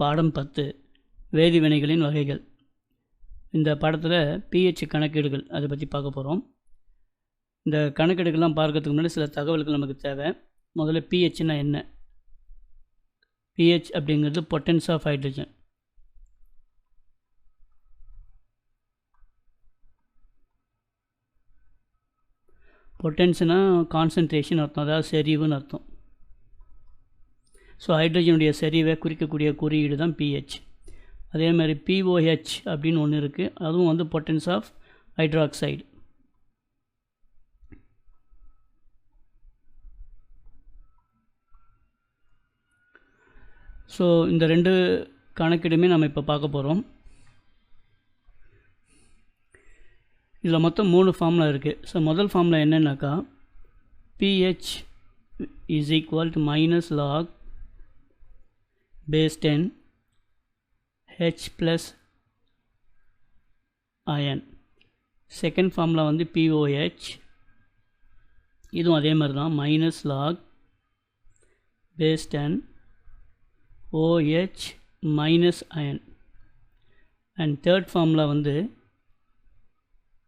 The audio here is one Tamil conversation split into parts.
பாடம் பத்து வேதிவினைகளின் வகைகள். இந்த பாடத்தில் பிஹெச் கணக்கீடுகள் அதை பற்றி பார்க்க போகிறோம் இந்த கணக்கீடுகள்லாம் பார்க்கறதுக்கு முன்னாடி சில தகவல்கள் நமக்கு தேவை. முதல்ல பிஹெச்னா என்ன? பிஹெச் அப்படிங்கிறது பொட்டன்ஸ் ஆஃப் ஹைட்ரஜன் பொட்டன்ஸ்னால் கான்சன்ட்ரேஷன் அர்த்தம் அதாவது செறிவுன்னு அர்த்தம். ஸோ ஹைட்ரஜனுடைய செறிவை குறிக்கக்கூடிய குறியீடு தான் பிஹெச் அதே மாதிரி பிஓஹெச் அப்படின்னு ஒன்று இருக்குது அதுவும் வந்து பொட்டன்ஸ் ஆஃப் ஹைட்ராக்சைடு ஸோ இந்த ரெண்டு கணக்கீடுமே நம்ம இப்போ பார்க்க போகிறோம் இதில் மொத்தம் மூணு ஃபார்முலா இருக்குது ஸோ முதல் formula என்னென்னாக்கா pH is equal to minus log base ten H plus ion second formula வந்து பிஓஹெச் இதுவும் அதே மாதிரி தான் minus log base ten OH minus iron and third formula வந்து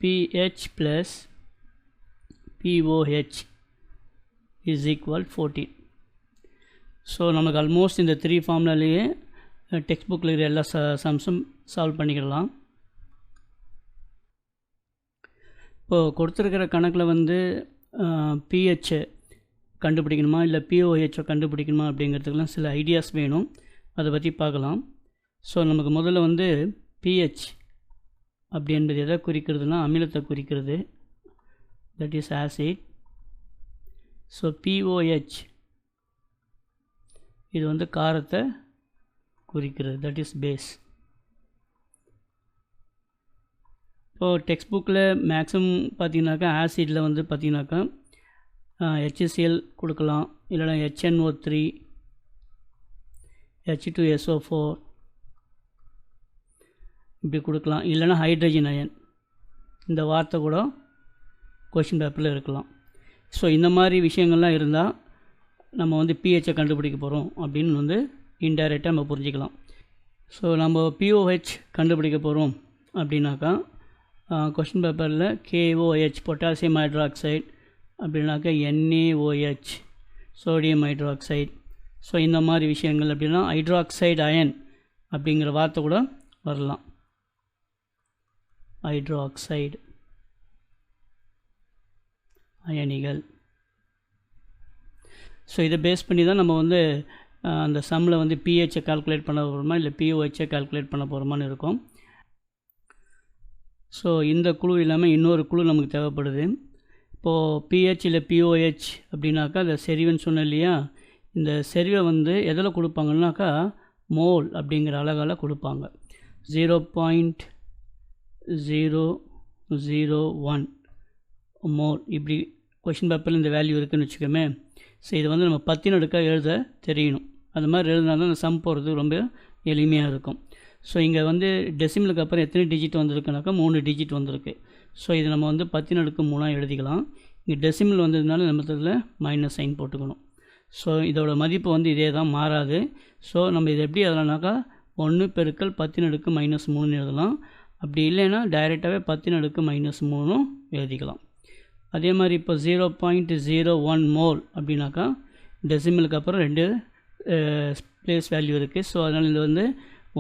pH plus POH is equal 14 so நமக்கு ஆல்மோஸ்ட் இந்த த்ரீ ஃபார்முலாலேயே டெக்ஸ்ட் புக்கில் இருக்கிற எல்லா ச சம்ஸும் சால்வ் பண்ணிக்கிடலாம். இப்போது கொடுத்துருக்கிற கணக்கில் வந்து பிஹெச் கண்டுபிடிக்கணுமா? இல்லை பிஓஹெச்சை கண்டுபிடிக்கணுமா? அப்படிங்கிறதுக்கெலாம் சில ஐடியாஸ் வேணும். அதை பற்றி பார்க்கலாம். ஸோ நமக்கு முதல்ல வந்து பிஹெச் அப்படி என்பது எதை குறிக்கிறதுனா அமிலத்தை குறிக்கிறது. That is acid so pOH இது வந்து காரத்தை குறிக்கிறது. தட் இஸ் பேஸ் இப்போது டெக்ஸ்ட் புக்கில் மேக்ஸிமம் பார்த்தீங்கன்னாக்கா ஆசிடில் வந்து பார்த்தீங்கன்னாக்கா ஹெச்சிசிஎல் கொடுக்கலாம். இல்லைனா HNO three H two SO four இப்படி கொடுக்கலாம். இல்லைனா ஹைட்ரஜன் அயன் இந்த வார்த்தை கூட கொஷின் பேப்பரில் இருக்கலாம். ஸோ இந்த மாதிரி விஷயங்கள்லாம் இருந்தால் நம்ம வந்து பிஹெச்சை கண்டுபிடிக்க போகிறோம் அப்படின்னு வந்து இன்டைரக்டாக நம்ம புரிஞ்சிக்கலாம். ஸோ நம்ம பிஓஹெச் கண்டுபிடிக்க போகிறோம் அப்படின்னாக்கா கொஷின் பேப்பரில் கேஓஹெச் பொட்டாசியம் ஹைட்ராக்சைடு அப்படின்னாக்கா என்ஏஓஹெச் சோடியம் ஹைட்ராக்சைடு ஸோ இந்த மாதிரி விஷயங்கள் அப்படின்னா ஹைட்ராக்சைடு அயன் அப்படிங்கிற வார்த்தை கூட வரலாம். ஹைட்ராக்சைடு அயனிகள் ஸோ இதை பேஸ் பண்ணி தான் நம்ம வந்து அந்த சம்மில் வந்து பிஹெச்சை கால்குலேட் பண்ண போகிறோமா இல்லை பிஓஹெச்சை கால்குலேட் பண்ண போகிறோமான்னு இருக்கும். ஸோ இந்த குழு இல்லாமல் இன்னொரு குழு நமக்கு தேவைப்படுது. இப்போது பிஹெச் இல்லை பிஓஹெச் அப்படின்னாக்கா அந்த செறிவுன்னு சொன்னேன் இல்லையா? இந்த செறிவை வந்து எதில் கொடுப்பாங்கன்னாக்கா மோல் அப்படிங்கிற அழகால் கொடுப்பாங்க. Zero point zero zero one mole இப்படி கொஷின் பேப்பரில் இந்த வேல்யூ இருக்குதுன்னு வச்சுக்கோமே. ஸோ இது வந்து நம்ம பத்தின் அடுக்காக எழுத தெரியணும். அது மாதிரி எழுதினா தான் அந்த சம் போகிறது ரொம்ப எளிமையாக இருக்கும். ஸோ இங்கே வந்து டெசிமலுக்கு அப்புறம் எத்தனை டிஜிட் வந்திருக்குனாக்கா மூணு டிஜிட் வந்திருக்கு. ஸோ இது நம்ம வந்து பத்தின் அடுக்கு மூணாக எழுதிக்கலாம். இங்கே டெசிமல் வந்ததுனால நம்ம இதில் மைனஸ் சைன் போட்டுக்கணும். ஸோ இதோட மதிப்பு வந்து இதே தான் மாறாது. ஸோ நம்ம இதை எப்படி எழுதலாம்னாக்கா ஒன்று பெருக்கல் பத்தின் அடுக்கு மைனஸ் மூணுன்னு எழுதலாம். அப்படி இல்லைன்னா டைரெக்டாகவே பத்தின் அடுக்கு மைனஸ் மூணும் எழுதிக்கலாம். அதே மாதிரி இப்போ zero point zero one mole அப்படின்னாக்கா டெசிமலுக்கு அப்புறம் ரெண்டு ப்ளேஸ் வேல்யூ இருக்குது ஸோ அதனால் இது வந்து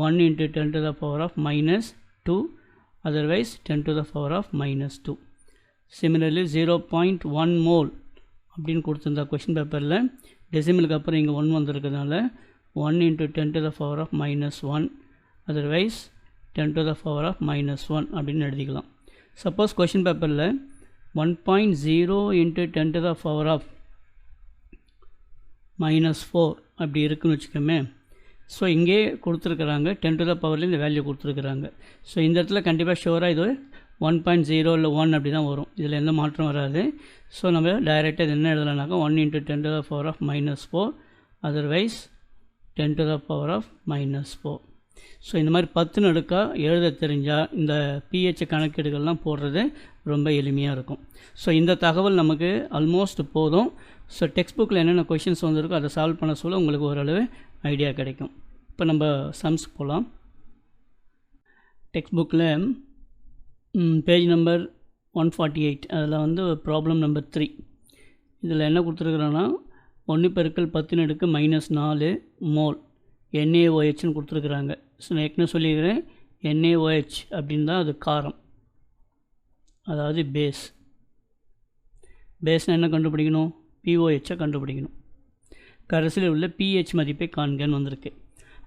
one into ten to the power of minus two otherwise ten to the power of minus two similarly zero point one mole அப்படின்னு கொடுத்துருந்தா கொஷின் பேப்பரில் டெசிமலுக்கு அப்புறம் இங்கே one வந்திருக்கிறதுனால one into ten to the power of minus one otherwise ten to the power of minus one அப்படின்னு எழுதிக்கலாம். சப்போஸ் கொஷின் பேப்பரில் one point zero into ten to the power of minus four அப்படி இருக்குன்னு வச்சுக்கோமே. ஸோ இங்கே கொடுத்துருக்குறாங்க டென் டு த பவரில் இந்த வேல்யூ கொடுத்துருக்குறாங்க. ஸோ இந்த இடத்துல கண்டிப்பாக ஷோராக இது ஒன் பாயிண்ட் ஜீரோ இல்லை ஒன் அப்படி தான் வரும். இதில் எந்த மாற்றம் வராது. ஸோ நம்ம டைரெக்டாக இது என்ன எழுதலாம்னாக்கா one into ten to the power of minus four otherwise ten to the power of minus four so இந்த மாதிரி பத்து நடுக்காக எழுத தெரிஞ்சால் இந்த பிஹெச் கணக்கீடுகள்லாம் போடுறது ரொம்ப எளிமையாக இருக்கும். ஸோ இந்த தகவல் நமக்கு ஆல்மோஸ்ட் போதும். ஸோ டெக்ஸ்ட் புக்கில் என்னென்ன கொஷின்ஸ் வந்திருக்கோ அதை சால்வ் பண்ண சொல்ல உங்களுக்கு ஓரளவு ஐடியா கிடைக்கும். இப்போ நம்ம சம்ஸ் போகலாம் டெக்ஸ்ட் புக்கில் page number one forty eight அதில் வந்து ப்ராப்ளம் நம்பர் த்ரீ இதில் என்ன கொடுத்துருக்குறோன்னா ஒன்று பெருக்கள் பத்து நடுக்கு மைனஸ் நாலு மோல் என்ஏஓஹெச்னு கொடுத்துருக்குறாங்க. ஏற்கனவே சொல்லியிருக்கிறேன் என்ஏஓஹெச் அப்படின்னு தான் அது காரம். அதாவது பேஸ் பேஸ்னால் என்ன கண்டுபிடிக்கணும்? பிஓஹெச்சை கண்டுபிடிக்கணும். கடைசியில் உள்ள பிஹெச் மதிப்பை காண்கன்னு வந்திருக்கு.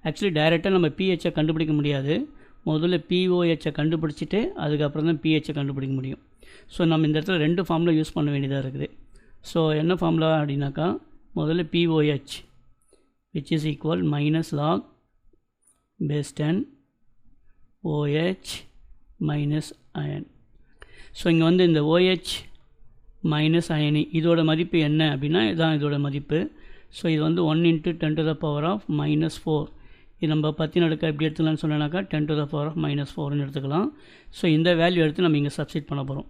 ஆக்சுவலி டைரெக்டாக நம்ம பிஹெச்சை கண்டுபிடிக்க முடியாது. முதல்ல பிஓஹெச்சை கண்டுபிடிச்சிட்டு அதுக்கப்புறம் தான் பிஹெச்சை கண்டுபிடிக்க முடியும். ஸோ நம்ம இந்த இடத்துல ரெண்டு ஃபார்மில் யூஸ் பண்ண வேண்டியதாக இருக்குது. ஸோ என்ன ஃபார்முலா அப்படின்னாக்கா முதல்ல pOH which is equal minus log base ten OH minus ion so இங்கே வந்து இந்த ஓஹெச் மைனஸ் அயனி இதோட மதிப்பு என்ன அப்படின்னா இதுதான் இதோட மதிப்பு. ஸோ இது வந்து one into ten to the power of minus four இது நம்ம பத்தி நடுக்க எப்படி எடுத்துக்கலாம்னு சொன்னேனாக்கா ten to the power of minus ஃபோர்னு எடுத்துக்கலாம். ஸோ இந்த வேல்யூ எடுத்து நம்ம இங்கே சப்ஸ்டிட் பண்ண போகிறோம்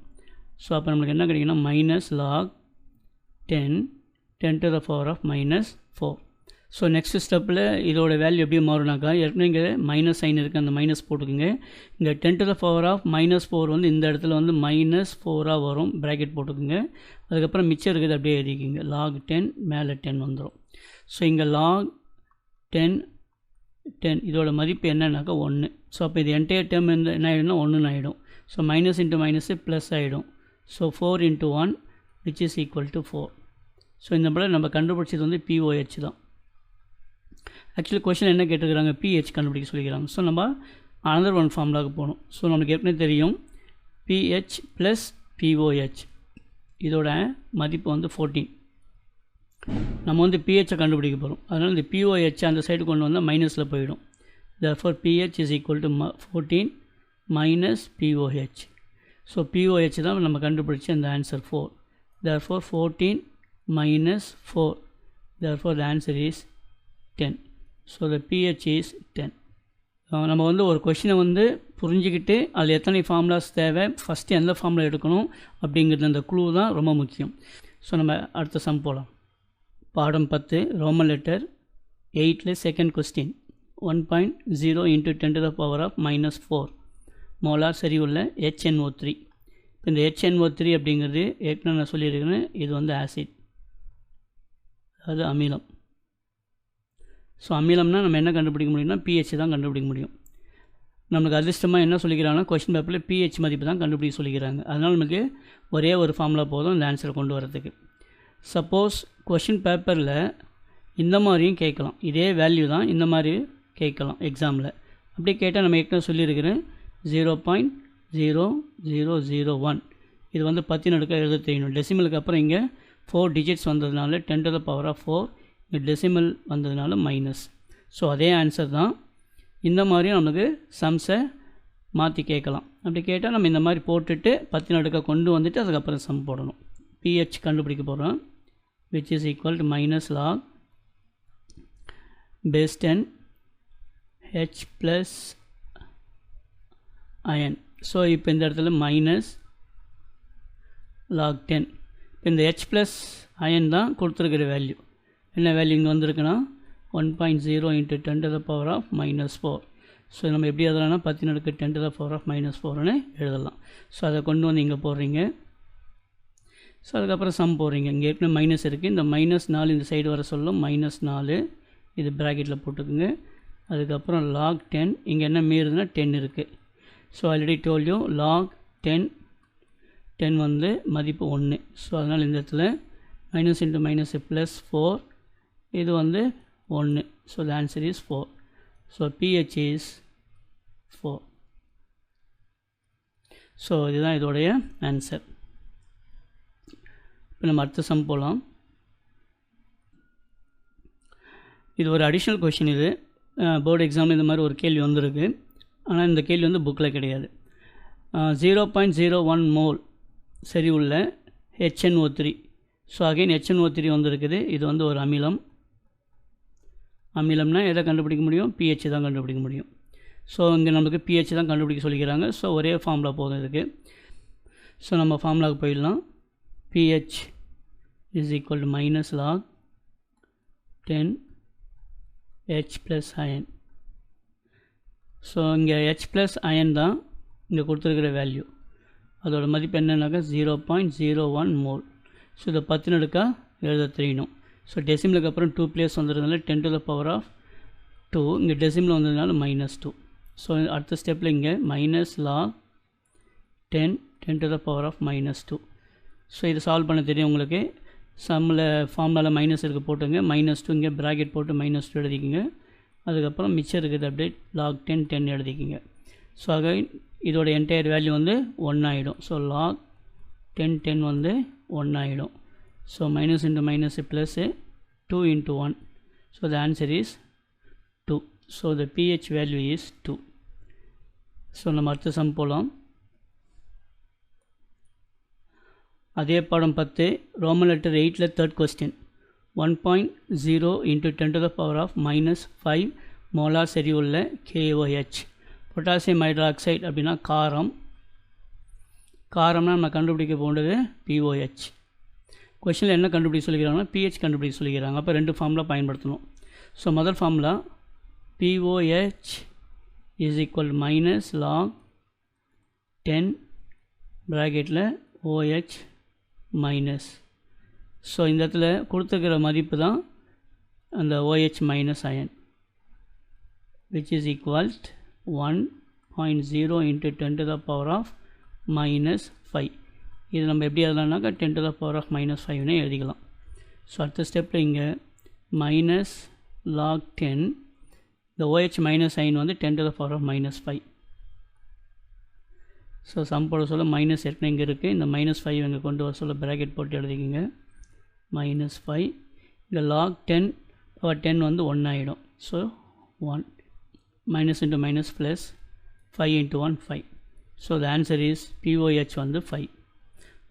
ஸோ அப்போ நம்மளுக்கு என்ன கிடைக்குன்னா minus log ten ten to the power of minus four so next ஸ்டெப்பில் இதோட வேல்யூ எப்படி மாறுனாக்கா ஏற்கனவே இங்கே மைனஸ் சைன் இருக்குது அந்த மைனஸ் போட்டுக்கோங்க இங்கே ten to the power of minus four வந்து இந்த இடத்துல வந்து மைனஸ் ஃபோராக வரும் ப்ராக்கெட் போட்டுக்கோங்க அதுக்கப்புறம் மிச்சம் இருக்குது அப்படியே எழுதிக்கிங்க. லாக் டென் மேலே டென் வந்துடும் ஸோ இங்கே லாக் டென் டென் இதோட மதிப்பு என்னன்னாக்கா ஒன்று ஸோ அப்போ இது என்டையர் டேர்ம் என்ன என்ன ஆகிடும்னா ஒன்றுன்னு ஆகிடும் so minus into minus plus ஆகிடும் so four into one which is equal to four so இந்த போல் நம்ம கண்டுபிடிச்சது வந்து பிஓஹெச் தான். ஆக்சுவலி கொஷின் என்ன கேட்டிருக்கிறாங்க? பிஹெச் கண்டுபிடிக்க சொல்லிக்கிறாங்க. ஸோ நம்ம அனதர் ஒன் ஃபார்முலாவுக்கு போகணும். ஸோ நமக்கு ஏற்கனவே தெரியும். பிஹெச் ப்ளஸ் பிஓஹெச் இதோட மதிப்பு வந்து ஃபோர்டீன் நம்ம வந்து பிஹெச்சை கண்டுபிடிக்க போகிறோம் அதனால் இந்த பிஓஹெச் அந்த சைடு கொண்டு வந்தால் மைனஸில் போயிடும். Therefore pH is equal to ம fourteen minus pOH so pOH தான் நம்ம கண்டுபிடிச்ச அந்த answer four therefore 14 minus 4 therefore the answer is 10 so the pH is ten நம்ம வந்து ஒரு கொஷினை வந்து புரிஞ்சுக்கிட்டு அதில் எத்தனை ஃபார்முலாஸ் தேவை? ஃபஸ்ட்டு எந்த ஃபார்முலா எடுக்கணும்? அப்படிங்கிறது அந்த குழு தான் ரொம்ப முக்கியம். ஸோ நம்ம அடுத்த சம் போகலாம் பாடம் பத்து ரோமன் லெட்டர் எயிட்டில் second question one point zero into ten to the power of minus four molar சரி உள்ள ஹெச்என்ஓ த்ரீ இப்போ இந்த ஹெச்என்ஓ த்ரீ அப்படிங்கிறது ஏற்கனவே நான் சொல்லியிருக்கிறேன். இது வந்து ஆசிட் அது அமிலம். ஸோ அமிலம்னா நம்ம என்ன கண்டுபிடிக்க முடியும்னா பிஹெச் தான் கண்டுபிடிக்க முடியும். நமக்கு அதிர்ஷ்டமாக என்ன சொல்லிக்கிறாங்கன்னா கொஸ்டின் பேப்பரில் பிஹெச் மதிப்பு தான் கண்டுபிடிக்க சொல்லிக்கிறாங்க. அதனால் நமக்கு ஒரே ஒரு ஃபார்முலா போதும் இந்த ஆன்சரை கொண்டு வரதுக்கு சப்போஸ் கொஷின் பேப்பரில் இந்த மாதிரியும் கேட்கலாம். இதே வேல்யூ தான் இந்த மாதிரி கேட்கலாம் எக்ஸாமில் அப்படி கேட்டால் நம்ம ஏற்கனவே சொல்லியிருக்கிறேன் zero point zero zero zero one இது வந்து பத்து நடுக்க எழுத தெரியணும் டெசிமலுக்கு அப்புறம் இங்கே ஃபோர் டிஜிட்ஸ் வந்ததுனால ten to the power of four decimal வந்ததுனால மைனஸ் ஸோ அதே ஆன்சர் தான். இந்த மாதிரியும் நமக்கு சம்ஸை மாற்றி கேட்கலாம். அப்படி கேட்டால் நம்ம இந்த மாதிரி போட்டுட்டு பத்து நடுக்க கொண்டு வந்துட்டு அதுக்கப்புறம் சம் போடணும். பிஹெச் கண்டுபிடிக்க போகிறோம் which is equal to minus log base ten H plus ion so இப்போ இந்த இடத்துல மைனஸ் லாக் டென் இப்போ இந்த ஹெச் ப்ளஸ் அயன் தான் கொடுத்துருக்கிற வேல்யூ என்ன வேல்யூ இங்கே வந்திருக்குன்னா? One point zero into ten to the power of minus four so நம்ம எப்படி எழுதலாம்னா பத்து நடுக்கு ten to the power of minus ஃபோர்னு எழுதலாம். ஸோ அதை கொண்டு வந்து இங்கே போடுறீங்க. ஸோ அதுக்கப்புறம் சம் போடுறீங்க. இங்கே ஏற்கனவே மைனஸ் இருக்குது இந்த மைனஸ் நாலு இந்த சைடு வர சொல்லும். மைனஸ் நாலு. இது ப்ராக்கெட்டில் போட்டுக்குங்க. அதுக்கப்புறம் லாக் டென் இங்கே என்ன மீறுதுன்னா டென் இருக்குது so already டோல்யூ log ten ten வந்து மதிப்பு ஒன்று ஸோ அதனால் இந்த இடத்துல minus into minus plus four இது வந்து ஒன்று so the answer is four so pH is four so இதுதான் இதோடைய ஆன்சர் இப்போ நம்ம அடுத்த சம் போகலாம் இது ஒரு அடிஷ்னல் கொஷின் இது. போர்டு எக்ஸாமில் இந்த மாதிரி ஒரு கேள்வி வந்திருக்கு. ஆனால் இந்த கேள்வி வந்து புக்கில் கிடையாது. Zero point zero one mole சரி உள்ள HNO three so again HNO three வந்திருக்குது. இது வந்து ஒரு அமிலம். அமிலம்னா எதை கண்டுபிடிக்க முடியும்? பிஹெச் தான் கண்டுபிடிக்க முடியும். ஸோ இங்கே நமக்கு பிஹெச் தான் கண்டுபிடிக்க சொல்லிக்கிறாங்க. ஸோ ஒரே ஃபார்முலா போதும் இதுக்கு. ஸோ நம்ம ஃபார்முலாவுக்கு போயிடலாம். PH is equal to minus log ten H plus ion so இங்கே ஹெச் ப்ளஸ் அயன் தான் இங்கே கொடுத்துருக்கிற வேல்யூ அதோடய மதிப்பு என்னன்னாக்கா zero point zero one mole so இதை பத்து நடுக்கா எழுத தெரியணும் ஸோ டெசிமலுக்கு அப்புறம் டூ பிளேஸ் வந்ததுனால ten to the power of two இங்கே டெசிமில் வந்ததுனால மைனஸ் டூ ஸோ அடுத்த ஸ்டெப்பில் இங்கே minus log ten ten to the power of minus two so இது சால்வ் பண்ண தெரியும் உங்களுக்கு. சம்மில் ஃபார்முலாவில் மைனஸ் இருக்குது போட்டுங்க. மைனஸ் டூ இங்கே ப்ராக்கெட் போட்டு மைனஸ் டூ எழுதிக்கிங்க. அதுக்கப்புறம் மிச்சம் இருக்குது அப்படியே லாக் டென் டென் எழுதிக்கிங்க. ஸோ ஆக இதோட என்டையர் வேல்யூ வந்து ஒன் ஆகிடும் ஸோ லாக் டென் டென் வந்து ஒன் ஆகிடும் so minus into minus plus two into one so the answer is two so the pH value is two so நம்ம அடுத்த சம் போகலாம் அதே பாடம் பத்து ரோமன் லெட்டர் எயிட்டில் third question one point zero into ten to the power of minus five molar செறிவுள்ள KOH potassium hydroxide அப்படின்னா காரம். காரம்னா நம்ம கண்டுபிடிக்க போன்றது பிஓஹெச் கொஷனில் என்ன கண்டுபிடிக்க சொல்லிக்கிறாங்கன்னா பிஹெச் கண்டுபிடிக்க சொல்லிக்கிறாங்க. அப்போ ரெண்டு ஃபார்மில் பயன்படுத்தணும். ஸோ முதல் ஃபார்மில் pOH is equal minus log ten ப்ராக்கெட்டில் ஓஹெச் மைனஸ் ஸோ இந்த இடத்துல கொடுத்துக்கிற மதிப்பு தான் அந்த OH minus ion which is equal to one point zero into ten to the power of minus five இது நம்ம எப்படி எழுதலாம்னாக்கா ten to the power of minus ஃபைவ்னே எழுதிக்கலாம். ஸோ அடுத்த ஸ்டெப்பில் இங்கே மைனஸ் லாக் டென் இந்த ஓஹெச் மைனஸ் ஐன் வந்து ten to the power of minus five so sum போட சொல்ல மைனஸ் ஏற்கனவே இங்கே இருக்குது இந்த மைனஸ் ஃபைவ் இங்கே கொண்டு வர சொல்ல ப்ராக்கெட் போட்டு எழுதிக்கிங்க. மைனஸ் ஃபைவ் இந்த லாக் டென் பவர் டென் வந்து ஒன் ஆகிடும் so one minus into minus plus five into one five so the answer is pOH வந்து ஃபைவ்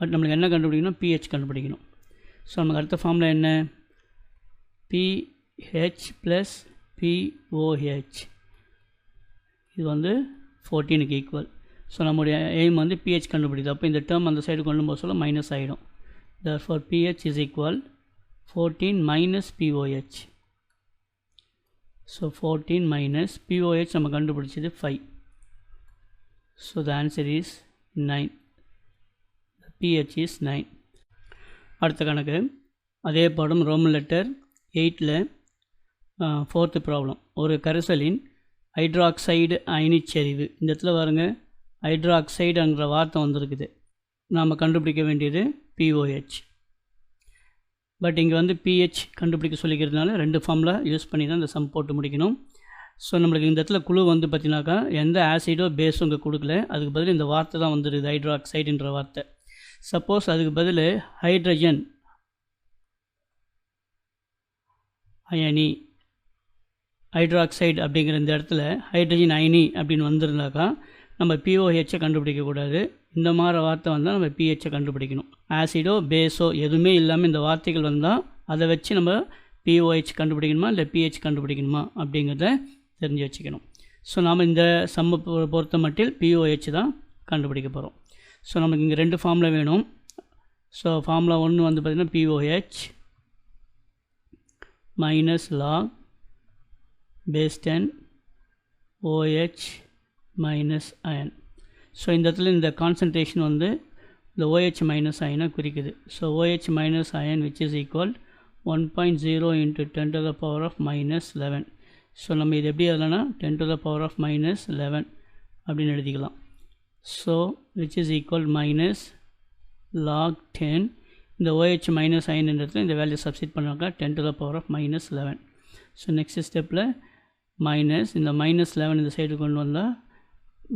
பட் நம்மளுக்கு என்ன கண்டுபிடிக்கணும்? பிஹெச் கண்டுபிடிக்கணும். ஸோ நமக்கு அடுத்த ஃபார்மில் என்ன? பிஹெச் ப்ளஸ் பிஓஹெச் இது வந்து ஃபோர்டீனுக்கு ஈக்குவல் ஸோ நம்முடைய எய்ம் வந்து பிஹெச் கண்டுபிடிக்குது அப்போ இந்த டேர்ம் அந்த சைடு கொண்டு போக சொல்ல மைனஸ் ஆகிடும் therefore pH is equal fourteen minus pOH so fourteen minus pOH நம்ம கண்டுபிடிச்சது five so the answer is nine pH is nine அடுத்த கணக்கு. அதே பாடம் ரோம் லெட்டர் எயிட்டில் ஃபோர்த்து ப்ராப்ளம் ஒரு கரைசலின் ஹைட்ராக்சைடு அயனிச்சரிவு. இந்த இடத்துல பாருங்க. ஹைட்ராக்சைடுங்கிற வார்த்தை வந்திருக்குது. நாம் கண்டுபிடிக்க வேண்டியது பிஓஹெச் பட் இங்கே வந்து பிஹெச் கண்டுபிடிக்க சொல்லிக்கிறதுனால ரெண்டு ஃபார்மில் யூஸ் பண்ணி தான் இந்த சம் போட்டு முடிக்கணும். ஸோ நம்மளுக்கு இந்த இடத்துல குழு வந்து பார்த்தீங்கன்னாக்கா எந்த ஆசிடோ பேஸோ இங்கே கொடுக்கல. அதுக்கு பதில் இந்த வார்த்தை தான் வந்துடுது ஹைட்ராக்சைடுன்ற வார்த்தை. சப்போஸ் அதுக்கு பதில் ஹைட்ரஜன் அயனி ஹைட்ராக்சைடு அப்படிங்கிற இந்த இடத்துல ஹைட்ரஜன் அயனி அப்படின்னு வந்திருந்தாக்கா நம்ம பிஓஹெச்சை கண்டுபிடிக்கக்கூடாது இந்த மாதிரி வார்த்தை வந்தால் நம்ம பிஹெச்சை கண்டுபிடிக்கணும். ஆசிடோ பேஸோ எதுவுமே இல்லாமல் இந்த வார்த்தைகள் வந்தால் அதை வச்சு நம்ம பிஓஹெச் கண்டுபிடிக்கணுமா இல்லை பிஹெச் கண்டுபிடிக்கணுமா அப்படிங்கிறத தெரிஞ்சு வச்சுக்கணும். ஸோ நாம் இந்த சம்ம பொறுத்த மட்டில் பிஓஹெச் தான் கண்டுபிடிக்க போகிறோம் ஸோ நமக்கு இங்கே ரெண்டு ஃபார்மில் வேணும். ஸோ ஃபார்முலா ஒன்று வந்து பார்த்திங்கன்னா pOH minus log base ten OH minus ion so இந்த இடத்துல இந்த கான்சன்ட்ரேஷன் வந்து இந்த ஓஹெச் மைனஸ் அயனை குறிக்குது. So OH minus ion which is equal one point zero into ten to the power of minus eleven so நம்ம இது எப்படி எழுதலாம்னா ten to the power of minus eleven அப்படின்னு எழுதிக்கலாம். So which is equal minus log ten இந்த OH மைனஸ் அயன் இடத்துல இந்த value substitute பண்ணாக்கா ten to the power of minus eleven so next ஸ்டெப்பில் மைனஸ் இந்த மைனஸ் லெவன் இந்த சைடு கொண்டு வந்த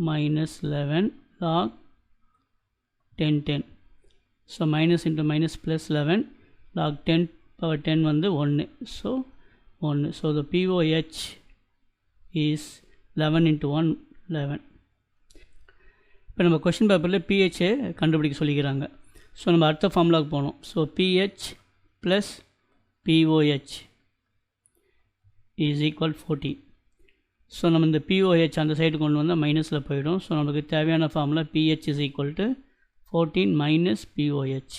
minus 11 log 10 10 so minus into minus plus 11 log 10 power 10 வந்து 1 so 1 so the POH is 11 into 1 11 இப்போ நம்ம கொஷின் பேப்பரில் பிஹெச்சை கண்டுபிடிக்க சொல்லிக்கிறாங்க. ஸோ நம்ம அடுத்த ஃபார்முலாவுக்கு போகணும் so pH plus pOH is equal forty so நம்ம இந்த பிஓஹெச் அந்த சைடு கொண்டு வந்தால் மைனஸில் போயிடும். ஸோ நமக்கு தேவையான formula pH is equal to fourteen minus pOH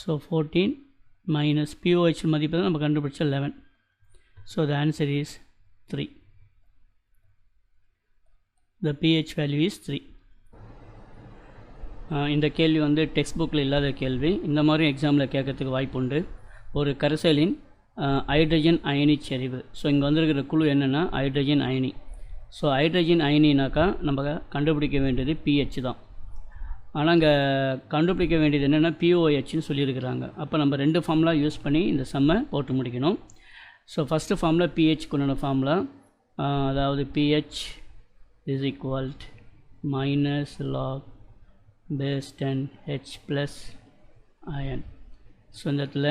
so fourteen minus pOH மதிப்பு தான் நம்ம கண்டுபிடிச்ச eleven so the answer is three the pH value is 3 இந்த கேள்வி வந்து டெக்ஸ்ட் புக்கில் இல்லாத கேள்வி. இந்த மாதிரி எக்ஸாமில் கேட்கறதுக்கு வாய்ப்பு உண்டு. ஒரு கரைசலின் ஹைட்ரஜன் அயனி செறிவு. ஸோ இங்கே வந்திருக்கிற குழு என்னென்னா ஹைட்ரஜன் அயனி. ஸோ ஹைட்ரஜன் அயனினாக்கா நம்ம கண்டுபிடிக்க வேண்டியது பிஹெச் தான். ஆனால் அங்கே கண்டுபிடிக்க வேண்டியது என்னென்னா பிஓஹெச்னு சொல்லியிருக்கிறாங்க. அப்போ நம்ம ரெண்டு ஃபார்முலா யூஸ் பண்ணி இந்த செம்மை போட்டு முடிக்கணும். ஸோ ஃபஸ்ட்டு ஃபார்முலா பிஹெச் கொண்டான ஃபார்முலா அதாவது pH is equal minus log base ten H plus ion so இந்த இடத்துல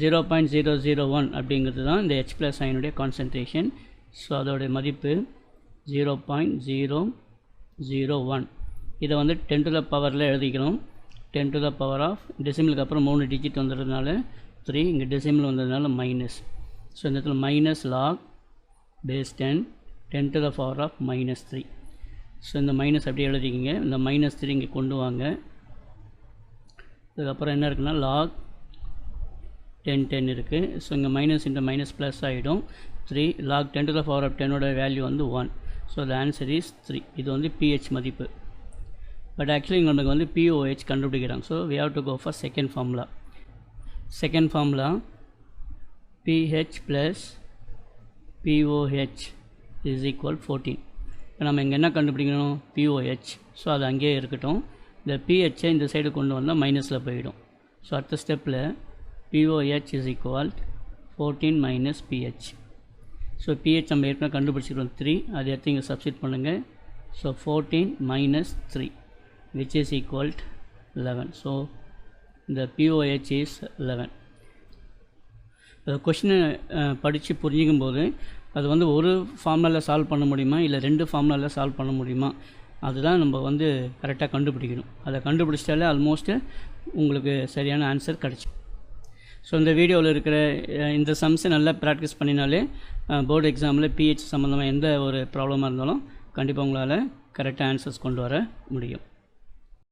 zero point zero zero one அப்படிங்கிறது தான் இந்த ஹெச் ப்ளஸ் அயனுடைய கான்சன்ட்ரேஷன் ஸோ அதோடைய மதிப்பு zero point zero zero one இதை வந்து டென் டு த பவரில் எழுதிக்கணும் ten to the power of டெசிமலுக்கு அப்புறம் மூணு டிஜிட் வந்துடுறதுனால த்ரீ இங்கே டெசிமல் வந்ததுனால மைனஸ் ஸோ இந்த இடத்துல minus log base ten ten to the power of minus three so இந்த மைனஸ் அப்படியே எழுதிக்கிங்க. இந்த மைனஸ் த்ரீ இங்கே கொண்டு வாங்க. இதுக்கப்புறம் என்ன இருக்குன்னா லாக் டென் டென் இருக்குது ஸோ இங்கே மைனஸ் இந்த மைனஸ் ப்ளஸ் ஆகிடும் three log ten to the power of டென்னோட value வந்து one so the answer is three இது வந்து பிஹெச் மதிப்பு. பட் ஆக்சுவலி நமக்கு வந்து பிஓஹெச் கண்டுபிடிக்கிறாங்க. So we have to go for second formula second formula pH plus pOH is equal fourteen இப்போ நம்ம இங்கே என்ன கண்டுபிடிக்கணும்? பிஓஹெச் ஸோ அது அங்கேயே இருக்கட்டும். இந்த பிஹெச்சை இந்த சைடு கொண்டு வந்தால் மைனஸில் போயிடும். ஸோ அடுத்த ஸ்டெப்பில் pOH is equal fourteen minus pH so pH நம்ம ஏற்கனவே கண்டுபிடிச்சிருக்கோம் த்ரீ அதை எடுத்து இங்கே சப்ஸ்டிட் பண்ணுங்கள் so fourteen minus three which is equal eleven so இந்த பிஓஹெச் இஸ் லெவன் கொஷினை uh, படித்து புரிஞ்சிக்கும் போது அது வந்து ஒரு ஃபார்முலாவில் சால்வ் பண்ண முடியுமா? இல்லை ரெண்டு ஃபார்முலாவில் சால்வ் பண்ண முடியுமா? அதுதான் நம்ம வந்து கரெக்டாக கண்டுபிடிக்கணும். அதை கண்டுபிடிச்சிட்டாலே ஆல்மோஸ்ட்டு உங்களுக்கு சரியான ஆன்சர் கிடச்சி ஸோ இந்த வீடியோவில் இருக்கிற இந்த சம்ஸை நல்லா ப்ராக்டிஸ் பண்ணினாலே போர்டு எக்ஸாமில் பிஹெச் சம்மந்தமாக எந்த ஒரு ப்ராப்ளமாக இருந்தாலும் கண்டிப்பாக உங்களால் கரெக்டாக ஆன்சர்ஸ் கொண்டு வர முடியும்.